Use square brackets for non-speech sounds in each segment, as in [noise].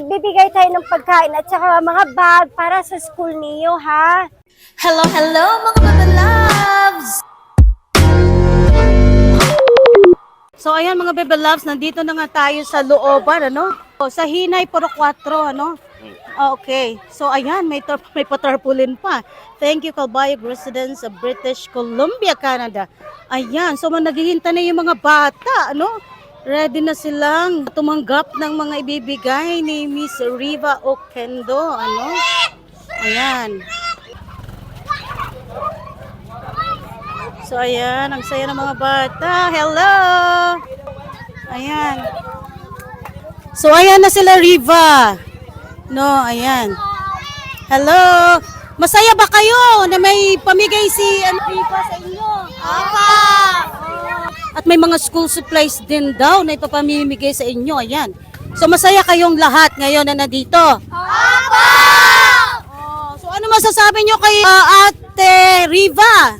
magbibigay tayo ng pagkain at saka mga bag para sa school niyo, ha? Hello, hello mga loves! So ayan mga bebe loves, nandito na nga tayo sa looban, ano? O, sa Hinay Puro 4, ano? Okay. So ayan, may, tar- may patarpulin pa. Thank you, Calbayog residents of British Columbia, Canada. Ayan, so naghihintay na yung mga bata, ano? Ready na silang tumanggap ng mga ibibigay ni Miss Riva Okendo, ano? Ayan. So ayan, ang saya ng mga bata. Hello! Ayan. So ayan na sila Riva. No, ayan. Hello! Masaya ba kayo na may pamigay si ano, Riva sa inyo? Apa! At may mga school supplies din daw na ipapamimigay sa inyo. Ayan. So masaya kayong lahat ngayon na nandito? Apa! Oh, so ano masasabi nyo kay ah, Ate Riva?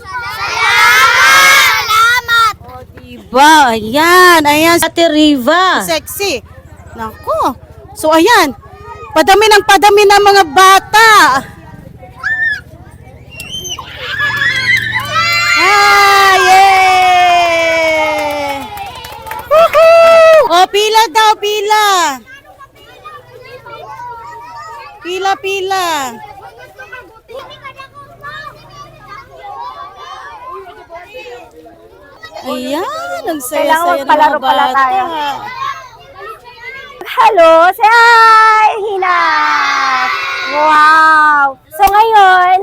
Salamat! O, diba? Ayan, ayan. Ate Riva. Sexy. Nako. So, ayan. Padami ng padami ng mga bata. Ah, yay! Woohoo! O, pila daw, pila. Pila, pila. Ayan, ang saya-saya ng mga bata. tayo. Hello, say hi, Hina! Wow! So ngayon,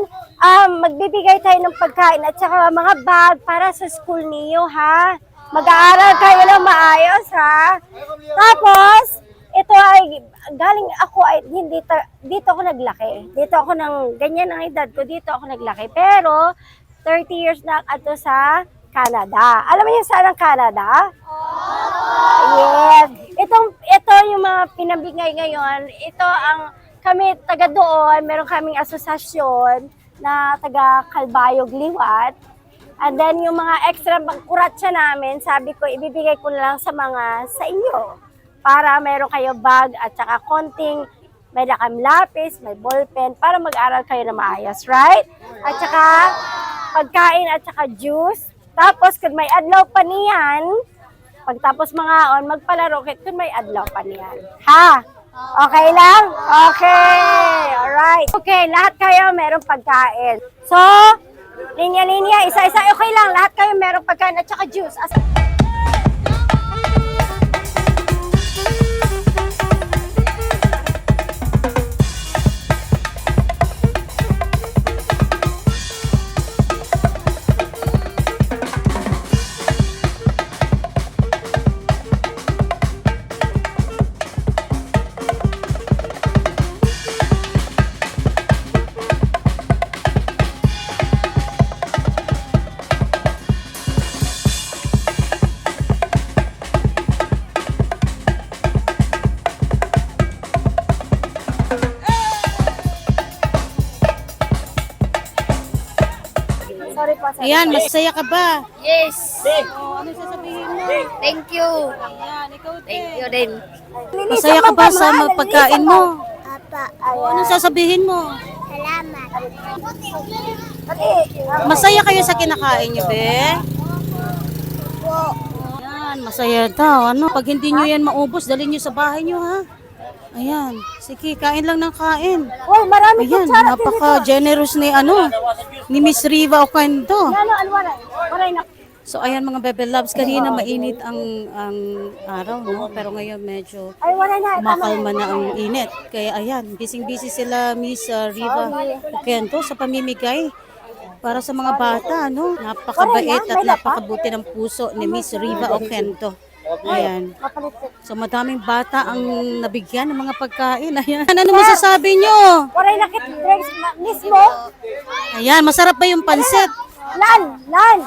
um, magbibigay tayo ng pagkain at saka mga bag para sa school niyo, ha? Mag-aaral kayo ng maayos, ha? Tapos, ito ay, galing ako ay, hindi, dito ako naglaki. Dito ako ng, ganyan ang edad ko, dito ako naglaki. Pero, 30 years na ato sa Canada. Alam yung saan ang Canada? Yes. Itong, ito yung mga pinabigay ngayon. Ito ang, kami taga doon, meron kaming asosasyon na taga Kalbayog Liwat. And then yung mga extra pangkuratsa namin, sabi ko, ibibigay ko na lang sa mga sa inyo. Para meron kayo bag at saka konting, may nakam lapis, may ballpen, para mag-aral kayo na maayos, right? At saka, pagkain at saka juice. Tapos, kung may adlaw pa niyan, pagtapos mga on, magpalaro kit kung may adlaw pa niyan. Ha? Okay lang? Okay. Alright. Okay, lahat kayo meron pagkain. So, linya-linya, isa-isa, okay lang. Lahat kayo meron pagkain at saka juice. As Ayan, masaya ka ba? Yes! O, ano sasabihin mo? Thank you! Ayan, ikaw Thank din. you din. Masaya ka ba sa mga pagkain mo? Apa, ano sasabihin mo? salamat. Masaya kayo sa kinakain nyo, be? Ayan, masaya daw. Ano, pag hindi nyo yan maubos, dalhin nyo sa bahay nyo, ha? Ayan, sige, kain lang ng kain. Uy, marami Ayan, napaka-generous ni, ano, ni Miss Riva na. So, ayan mga bebe loves, kanina mainit ang, ang araw, no? Pero ngayon medyo makalma na ang init. Kaya ayan, busy-busy sila Miss uh, Riva Ocando sa pamimigay para sa mga bata, no? Napakabait at napakabuti ng puso ni Miss Riva Ocando. Ayan. So madaming bata ang nabigyan ng mga pagkain. Ayan. Ano masasabi nyo? Waray na kit Drex ma- mismo. Ayan, masarap ba yung pansit? Lan, lan.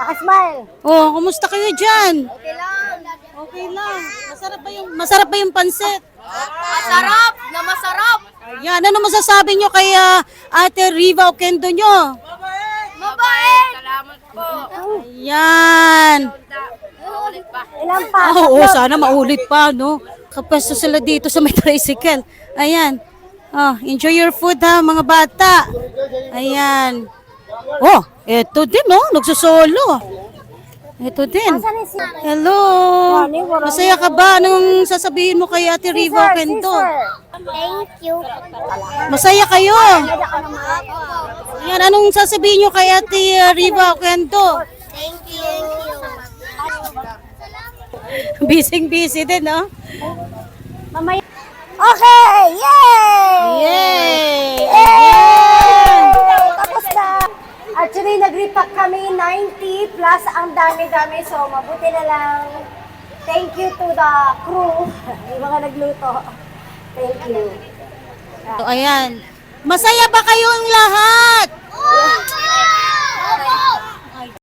Nakasmile. Oh, kumusta kayo dyan? Okay lang. Okay lang. Masarap ba yung masarap ba yung pansit? Masarap! Na masarap! Ayan, ano masasabi nyo kay ah, Ate Riva Okendo nyo? Mabait! Salamat po. Ayan. Ilan pa? Ah, oo, sana maulit pa, no? Kapwesto sila dito sa may [laughs] tricycle. Ayan. Oh, enjoy your food ha, mga bata. Ayan. Oh, eto din oh, nagsusolo. Eto din. Hello. Masaya ka ba? Anong sasabihin mo kay Ate Riva Kento? Thank you. Masaya kayo. Ayan, anong sasabihin nyo kay Ate uh, Riva Kento? Thank you. [laughs] Busy-busy din, no? Mamaya. Okay! Yay! Yay! Yay! Tapos na. Actually, nag-repack kami 90 plus ang dami-dami. So, mabuti na lang. Thank you to the crew. [laughs] Yung mga nagluto. Thank you. So, ayan. Masaya ba kayong lahat?